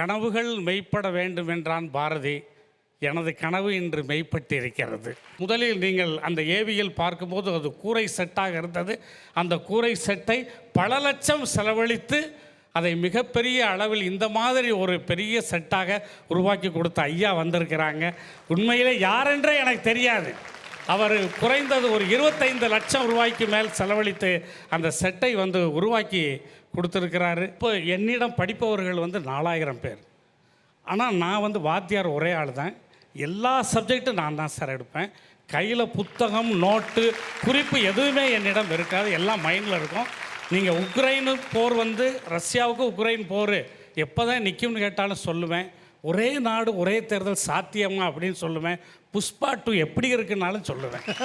கனவுகள் மெய்ப்பட வேண்டும் என்றான் பாரதி. எனது கனவு இன்று மெய்ப்பட்டிருக்கிறது. முதலில் நீங்கள் அந்த ஏவியில் பார்க்கும்போது அது கூரை செட்டாக இருந்தது. அந்த கூரை செட்டை பல லட்சம் செலவழித்து அதை மிகப்பெரிய அளவில் இந்த மாதிரி ஒரு பெரிய செட்டாக உருவாக்கி கொடுத்த ஐயா வந்திருக்கிறாங்க. உண்மையிலே யாரென்றே எனக்கு தெரியாது. அவர் குறைந்தது ஒரு இருபத்தைந்து லட்சம் ரூபாய்க்கு மேல் செலவழித்து அந்த செட்டை வந்து உருவாக்கி கொடுத்துருக்கிறாரு. இப்போ என்னிடம் படிப்பவர்கள் வந்து நாலாயிரம் பேர். ஆனால் நான் வந்து வாத்தியார் ஒரே ஆள் தான் எல்லா சப்ஜெக்ட்டும் நான் தான் சார் எடுப்பேன். கையில் புத்தகம் நோட்டு குறிப்பு எதுவுமே என்னிடம் இருக்காது. எல்லாம் மைண்டில் இருக்கும். நீங்கள் உக்ரைனு போர் வந்து ரஷ்யாவுக்கு உக்ரைன் போர் எப்போ தான் நிற்கும்னு கேட்டாலும் சொல்லுவேன். ஒரே நாடு ஒரே தேர்தல் சாத்தியமா அப்படின்னு சொல்லுவேன். புஷ்பா டூ எப்படி இருக்குன்னாலும் சொல்லுவேன்.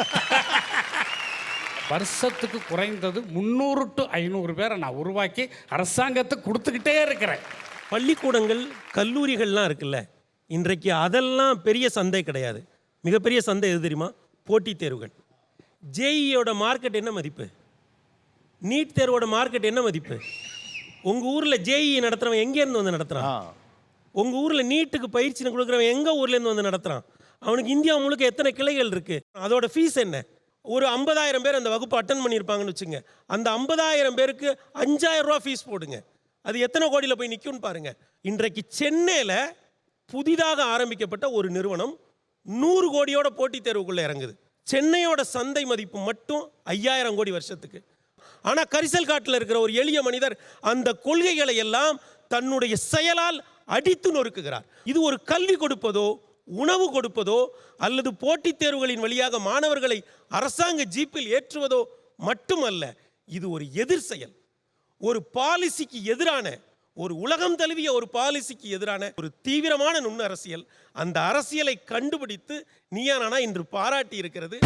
வருஷத்துக்கு குறைந்தது முந்நூறு டு ஐநூறு பேரை நான் உருவாக்கி அரசாங்கத்துக்கு கொடுத்துக்கிட்டே இருக்கிறேன். பள்ளிக்கூடங்கள் கல்லூரிகள்லாம் இருக்குல்ல. இன்றைக்கு அதெல்லாம் பெரிய சந்தை கிடையாது. மிகப்பெரிய சந்தை எது தெரியுமா? போட்டித் தேர்வுகள். ஜேஇயோட மார்க்கெட் என்ன மதிப்பு? நீட் தேர்வோட மார்க்கெட் என்ன மதிப்பு? உங்கள் ஊரில் ஜேஇ நடத்துகிறவன் எங்கேருந்து வந்து நடத்துகிறான் உங்கள் ஊரில் நீட்டுக்கு பயிற்சி கொடுக்குறவன் எங்கள் ஊர்லேருந்து வந்து நடத்துகிறான் அவனுக்கு இந்தியா முழுக்க எத்தனை கிளைகள் இருக்குது அதோட ஃபீஸ் என்ன? ஒரு ஐம்பதாயிரம் பேர் அந்த வகுப்பு அட்டன் பண்ணியிருப்பாங்கன்னு வச்சுங்க அந்த ஐம்பதாயிரம் பேருக்கு அஞ்சாயிரம் ரூபா ஃபீஸ் போடுங்க. அது எத்தனை கோடியில் போய் நிற்கும்னு பாருங்கள் இன்றைக்கு சென்னையில் புதிதாக ஆரம்பிக்கப்பட்ட ஒரு நிறுவனம் நூறு கோடியோட போட்டித் தேர்வுக்குள்ளே இறங்குது. சென்னையோட சந்தை மதிப்பு மட்டும் ஐயாயிரம் கோடி வருஷத்துக்கு. ஆனால் கரிசல் காட்டில் இருக்கிற ஒரு எளிய மனிதர் அந்த கொள்கைகளை எல்லாம் தன்னுடைய செயலால் அடித்து நொறுக்குகிறார். இது ஒரு கல்வி கொடுப்பதோ உணவு கொடுப்பதோ அல்லது போட்டித் தேர்வுகளின் வழியாக மாணவர்களை அரசாங்க ஜீப்பில் ஏற்றுவதோ மட்டுமல்ல இது ஒரு எதிர் செயல். ஒரு பாலிசிக்கு எதிரான ஒரு உலகம் தழுவிய ஒரு பாலிசிக்கு எதிரான ஒரு தீவிரமான நுண் அரசியல் அந்த அரசியலை கண்டுபிடித்து நீயா நானா இன்று பாராட்டி இருக்கிறது.